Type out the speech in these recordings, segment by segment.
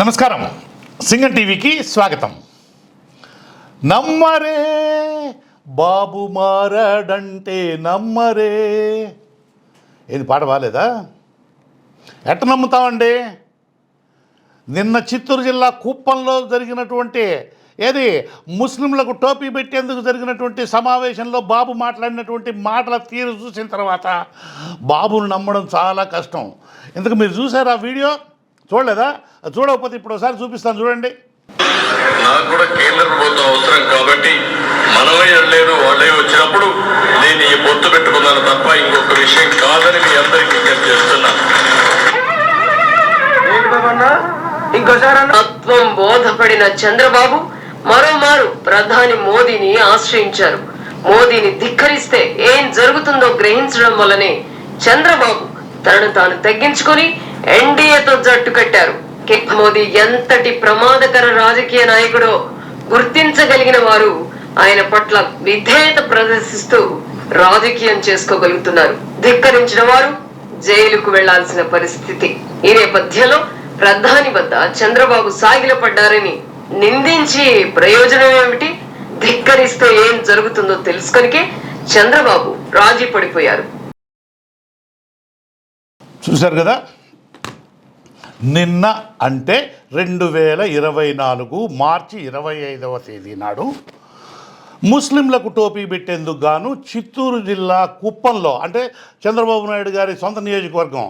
నమస్కారం. సింగం టీవీకి స్వాగతం. నమ్మరే బాబు మారాడంటే నమ్మరే. ఏది పాట బాగాలేదా ఎట్ట నమ్ముతామండి? నిన్న చిత్తూరు జిల్లా కుప్పంలో జరిగినటువంటి ఏది ముస్లింలకు టోపీ పెట్టేందుకు జరిగినటువంటి సమావేశంలో బాబు మాట్లాడినటువంటి మాటల తీరు చూసిన తర్వాత బాబును నమ్మడం చాలా కష్టం. ఇందుకు మీరు చూసారా ఆ వీడియో? చూడలేదా? చూడకపోతే ఇప్పుడు ఒకసారి చూపిస్తాను చూడండి. నాకు కూడా కేంద్ర ప్రభుత్వం అవసరం కాబట్టి మనమే వెళ్ళలేరు వాళ్ళే వచ్చినప్పుడు నేను ఈ పొత్తు పెట్టుకున్నాను తప్ప ఇంకొక విషయం కాదని మీ అందరికీ విజ్ఞప్తి బాబన్నా ఇంకోసారి తత్వం బోధపడిన చంద్రబాబు మరోమారు ప్రధాని మోదీని ఆశ్రయించారు. మోదీని ధిక్కరిస్తే ఏం జరుగుతుందో గ్రహించడం వల్లనే చంద్రబాబు తనను తాను తగ్గించుకొని ఎన్డీఏతో జట్టు కట్టారు. మోదీ ఎంతటి ప్రమాదకర రాజకీయ నాయకుడో గుర్తించగలిగిన వారు ఆయన పట్ల విధేయత ప్రదర్శిస్తూ రాజకీయం చేసుకోగలుగుతున్నారు. ధిక్కరించిన వారు జైలుకు వెళ్ళాల్సిన పరిస్థితి. ఈ నేపథ్యంలో ప్రధాని వద్ద చంద్రబాబు సాగిలపడ్డారని నిందించి ప్రయోజనం ఏమిటి? ధిక్కరిస్తే ఏం జరుగుతుందో తెలుసుకొనికే చంద్రబాబు రాజీ పడిపోయారు. చూశారు కదా? నిన్న అంటే రెండు వేల ఇరవై నాలుగు మార్చి ఇరవై ఐదవ తేదీ నాడు ముస్లింలకు టోపీ పెట్టేందుకు గాను చిత్తూరు జిల్లా కుప్పంలో అంటే చంద్రబాబు నాయుడు గారి సొంత నియోజకవర్గం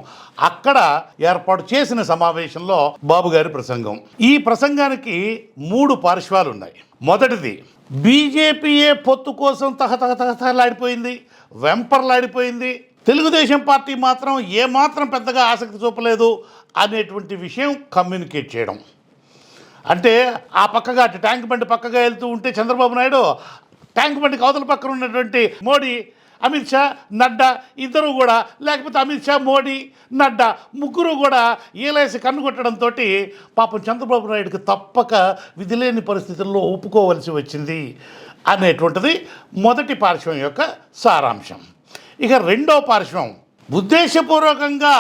అక్కడ ఏర్పాటు చేసిన సమావేశంలో బాబు గారి ప్రసంగం. ఈ ప్రసంగానికి మూడు పార్శ్వాలు ఉన్నాయి మొదటిది బీజేపీయే పొత్తు కోసం తహతహ తహతహలాడిపోయింది వెంపర్లాడిపోయింది. తెలుగుదేశం పార్టీ మాత్రం ఏమాత్రం పెద్దగా ఆసక్తి చూపలేదు. అనేటువంటి విషయం కమ్యూనికేట్ చేయడం. అంటే ఆ పక్కగా అటు ట్యాంక్ బండి పక్కగా వెళ్తూ ఉంటే చంద్రబాబు నాయుడు ట్యాంక్ బండికి అవతల పక్కన ఉన్నటువంటి మోడీ అమిత్ షా నడ్డా ఇద్దరు కూడా లేకపోతే అమిత్ షా మోడీ నడ్డా ముగ్గురు కూడా ఏలేసి కన్నుకొట్టడంతో పాపం చంద్రబాబు నాయుడుకి తప్పక విధిలేని పరిస్థితుల్లో ఒప్పుకోవలసి వచ్చింది అనేటువంటిది మొదటి పార్శ్వం యొక్క సారాంశం. ఇక రెండో పార్శ్వం ఉద్దేశపూర్వకంగా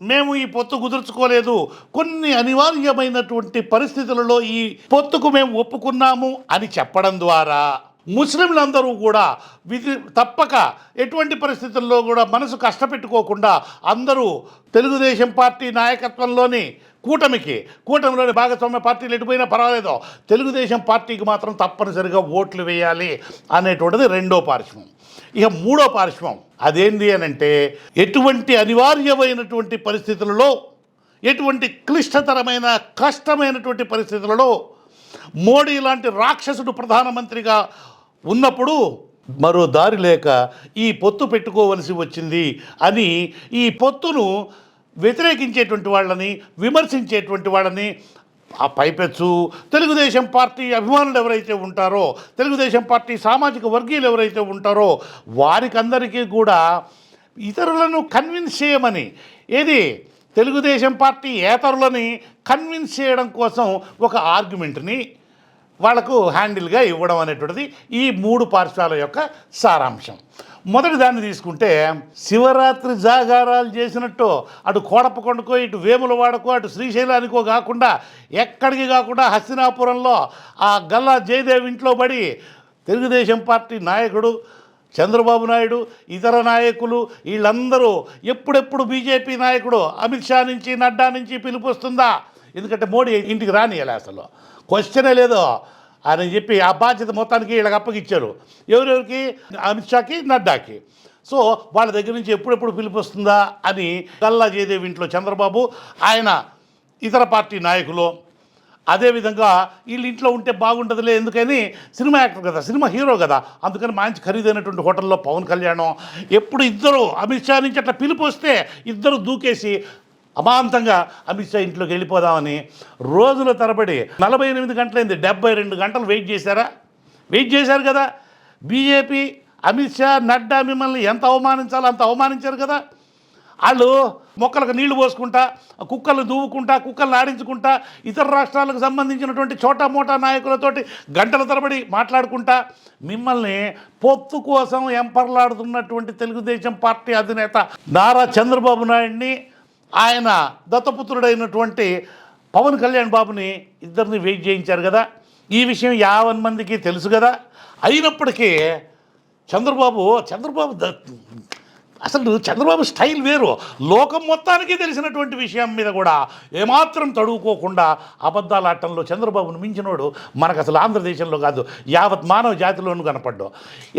మేము ఈ పొత్తు కుదుర్చుకోలేదు. కొన్ని అనివార్యమైనటువంటి పరిస్థితులలో ఈ పొత్తుకు మేము ఒప్పుకున్నాము అని చెప్పడం ద్వారా ముస్లింలందరూ కూడా విధి తప్పక ఎటువంటి పరిస్థితుల్లో కూడా మనసు కష్టపెట్టుకోకుండా అందరూ తెలుగుదేశం పార్టీ నాయకత్వంలోని కూటమికి కూటమిలోని భాగస్వామ్య పార్టీలు ఎటుపోయినా పర్వాలేదు. తెలుగుదేశం పార్టీకి మాత్రం తప్పనిసరిగా ఓట్లు వేయాలి అనేటువంటిది రెండో పార్శ్వం. ఇక మూడో పార్శ్వం అదేంటి అని అంటే ఎటువంటి అనివార్యమైనటువంటి పరిస్థితులలో ఎటువంటి క్లిష్టతరమైన కష్టమైనటువంటి పరిస్థితులలో మోడీ లాంటి రాక్షసుడు ప్రధానమంత్రిగా ఉన్నప్పుడు మరో దారి లేక ఈ పొత్తు పెట్టుకోవలసి వచ్చింది అని ఈ పొత్తును వ్యతిరేకించేటువంటి వాళ్ళని విమర్శించేటువంటి వాళ్ళని ఆ పైపెచ్చు. తెలుగుదేశం పార్టీ అభిమానులు ఎవరైతే ఉంటారో తెలుగుదేశం పార్టీ సామాజిక వర్గీయులు ఎవరైతే ఉంటారో వారికందరికీ కూడా ఇతరులను కన్విన్స్ చేయమని ఏది? తెలుగుదేశం పార్టీ ఏతరులని కన్విన్స్ చేయడం కోసం ఒక ఆర్గ్యుమెంట్ని వాళ్ళకు హ్యాండిల్గా ఇవ్వడం అనేటువంటిది ఈ మూడు పార్శ్వాల యొక్క సారాంశం. మొదటి దాన్ని తీసుకుంటే శివరాత్రి జాగారాలు చేసినట్టు అటు కోడపకొండకో ఇటు వేములవాడకో అటు శ్రీశైలానికో కాకుండా ఎక్కడికి కాకుండా హస్తినాపురంలో ఆ గల్లా జయదేవ్ ఇంట్లో పడి తెలుగుదేశం పార్టీ నాయకుడు చంద్రబాబు నాయుడు ఇతర నాయకులు వీళ్ళందరూ ఎప్పుడెప్పుడు బీజేపీ నాయకుడు అమిత్ షా నుంచి నడ్డా నుంచి పిలుపు వస్తుందా? ఎందుకంటే మోడీ ఇంటికి రానియాలి అసలు. క్వశ్చనే లేదు. అని చెప్పి ఆ బాధ్యత మొత్తానికి వీళ్ళకి అప్పగిచ్చారు. ఎవరెవరికి? అమిత్ షాకి నడ్డాకి. సో వాళ్ళ దగ్గర నుంచి ఎప్పుడెప్పుడు పిలుపు వస్తుందా అని గల్లా జయదేవి ఇంట్లో చంద్రబాబు ఆయన ఇతర పార్టీ నాయకులు అదేవిధంగా వీళ్ళ ఇంట్లో ఉంటే బాగుంటుందిలే ఎందుకని సినిమా యాక్టర్ కదా సినిమా హీరో కదా. అందుకని మంచి ఖరీదైనటువంటి హోటల్లో పవన్ కళ్యాణం ఎప్పుడు ఇద్దరు అమిత్ షా నుంచి అట్లా పిలుపు వస్తే ఇద్దరు దూకేసి అమాంతంగా అమిత్ షా ఇంట్లోకి వెళ్ళిపోదామని రోజుల తరబడి నలభై ఎనిమిది గంటలైంది డెబ్బై రెండు గంటలు వెయిట్ చేశారా? వెయిట్ చేశారు కదా. బీజేపీ అమిత్ షా నడ్డా మిమ్మల్ని ఎంత అవమానించాలో అంత అవమానించారు కదా. వాళ్ళు మొక్కలకు నీళ్ళు పోసుకుంటా కుక్కలు దూవుకుంటా కుక్కలను ఆడించుకుంటా ఇతర రాష్ట్రాలకు సంబంధించినటువంటి చోటా మోటా నాయకులతోటి గంటల తరబడి మాట్లాడుకుంటా మిమ్మల్ని పొత్తు కోసం ఎంపర్లాడుతున్నటువంటి తెలుగుదేశం పార్టీ అధినేత నారా చంద్రబాబు నాయుడిని ఆయన దత్తపుత్రుడైనటువంటి పవన్ కళ్యాణ్ బాబుని ఇద్దరిని వెయిట్ చేయించారు కదా. ఈ విషయం యావన్ మందికి తెలుసు కదా. అయినప్పటికీ చంద్రబాబు చంద్రబాబు అసలు చంద్రబాబు స్టైల్ వేరు. లోకం మొత్తానికి తెలిసినటువంటి విషయం మీద కూడా ఏమాత్రం తడువుకోకుండా అబద్ధాల ఆటంలో చంద్రబాబును మించినోడు మనకు అసలు ఆంధ్రదేశంలో కాదు యావత్ మానవ జాతిలోనూ కనపడ్డు.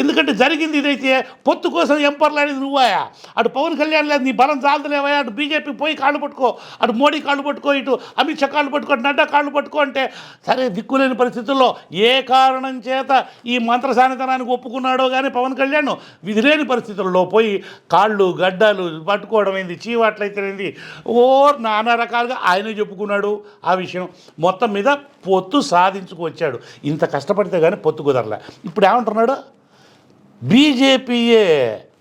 ఎందుకంటే జరిగింది ఇదైతే పొత్తు కోసం ఎంపర్లాడేది నువ్వాయా? అటు పవన్ కళ్యాణ్ లేదు నీ బలం చాలదులేవా అటు బీజేపీ పోయి కాళ్ళు పట్టుకో అటు మోడీ కాళ్ళు పట్టుకో ఇటు అమిత్ షా కాళ్ళు పట్టుకో అటు నడ్డా కాళ్ళు పట్టుకో అంటే సరే దిక్కులేని పరిస్థితుల్లో ఏ కారణం చేత ఈ మంత్ర సానితనానికి ఒప్పుకున్నాడో కానీ పవన్ కళ్యాణ్ విధిలేని పరిస్థితుల్లో పోయి కాళ్ళు గడ్డలు పట్టుకోవడం ఏంది? చీవాట్లయితేనేది ఓ నానా రకాలుగా ఆయనే చెప్పుకున్నాడు ఆ విషయం. మొత్తం మీద పొత్తు సాధించుకొచ్చాడు ఇంత కష్టపడితే కానీ పొత్తు కుదరలే. ఇప్పుడు ఏమంటున్నాడు? బీజేపీయే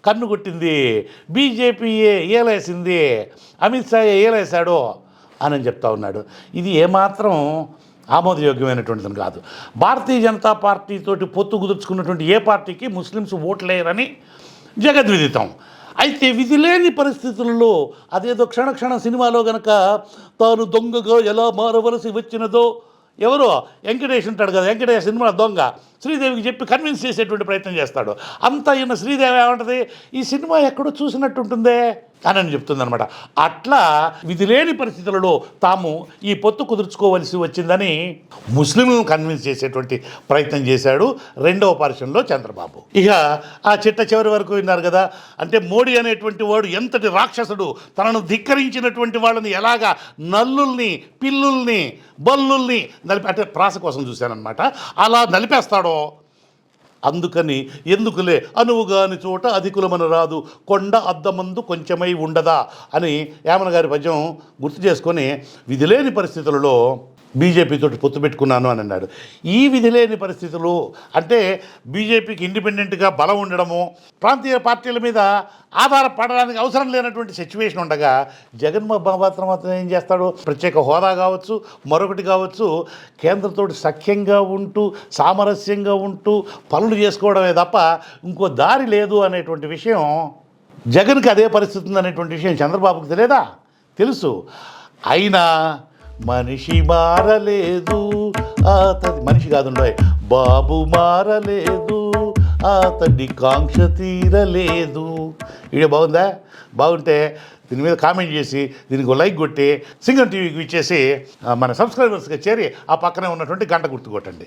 కన్ను కొట్టింది. బీజేపీయే ఏలేసింది. అమిత్ షా ఏలేశాడు అని చెప్తా ఉన్నాడు. ఇది ఏమాత్రం ఆమోదయోగ్యమైనటువంటిది కాదు. భారతీయ జనతా పార్టీతోటి పొత్తు కుదుర్చుకున్నటువంటి ఏ పార్టీకి ముస్లిమ్స్ ఓట్లేయరని జగద్విదితం. అయితే విధి లేని పరిస్థితులలో అదేదో క్షణ క్షణ సినిమాలో గనక తాను దొంగగా ఎలా మారవలసి వచ్చినదో ఎవరో? వెంకటేష్ ఉంటాడు కదా వెంకటేష్ సినిమా దొంగ. శ్రీదేవికి చెప్పి కన్విన్స్ చేసేటువంటి ప్రయత్నం చేస్తాడు. అంత ఈయన శ్రీదేవి ఏమంటుంది? ఈ సినిమా ఎక్కడో చూసినట్టుంటుందే. అని చెప్తుందనమాట అట్లా విధి లేని పరిస్థితులలో తాము ఈ పొత్తు కుదుర్చుకోవలసి వచ్చిందని ముస్లింలను కన్విన్స్ చేసేటువంటి ప్రయత్నం చేశాడు రెండవ పరిశ్రమలో చంద్రబాబు. ఇక ఆ చిట్ట చివరి వరకు విన్నారు కదా అంటే మోడీ అనేటువంటి వాడు ఎంతటి రాక్షసుడు తనను ధిక్కరించినటువంటి వాళ్ళని ఎలాగా నల్లుల్ని పిల్లుల్ని బల్లుల్ని నలిపి అంటే ప్రాస కోసం చూశానమాట అలా నలిపేస్తాడో అందుకని ఎందుకులే? అనువుగాని చోట అధికులమన రాదు. కొండ అద్దమందు కొంచెమై ఉండదా? అని యామన గారి పద్యం గుర్తు చేసుకొని విధిలేని పరిస్థితులలో బీజేపీతో పొత్తు పెట్టుకున్నాను అని అన్నాడు. ఈ విధి లేని పరిస్థితులు అంటే బీజేపీకి ఇండిపెండెంట్గా బలం ఉండడము ప్రాంతీయ పార్టీల మీద ఆధారపడడానికి అవసరం లేనటువంటి సిచ్యువేషన్ ఉండగా జగన్మోహన్ మాత్రం మాత్రం ఏం చేస్తాడు? ప్రత్యేక హోదా కావచ్చు మరొకటి కావచ్చు కేంద్రంతో సఖ్యంగా ఉంటూ సామరస్యంగా ఉంటూ పనులు చేసుకోవడమే తప్ప ఇంకో దారి లేదు అనేటువంటి విషయం జగన్కి అదే పరిస్థితి ఉందనేటువంటి విషయం చంద్రబాబుకి తెలియదా? తెలుసు. అయినా మనిషి మారలేదు అతడి మనిషి కాదుండే బాబు మారలేదు అతడి కాంక్ష తీరలేదు. ఇదే బాగుందా? బాగుంటే దీని మీద కామెంట్ చేసి దీనికి లైక్ కొట్టి సింగం టీవీకి ఇచ్చేసి మన సబ్స్క్రైబర్స్గా చేరి ఆ పక్కనే ఉన్నటువంటి గంట గుర్తు కొట్టండి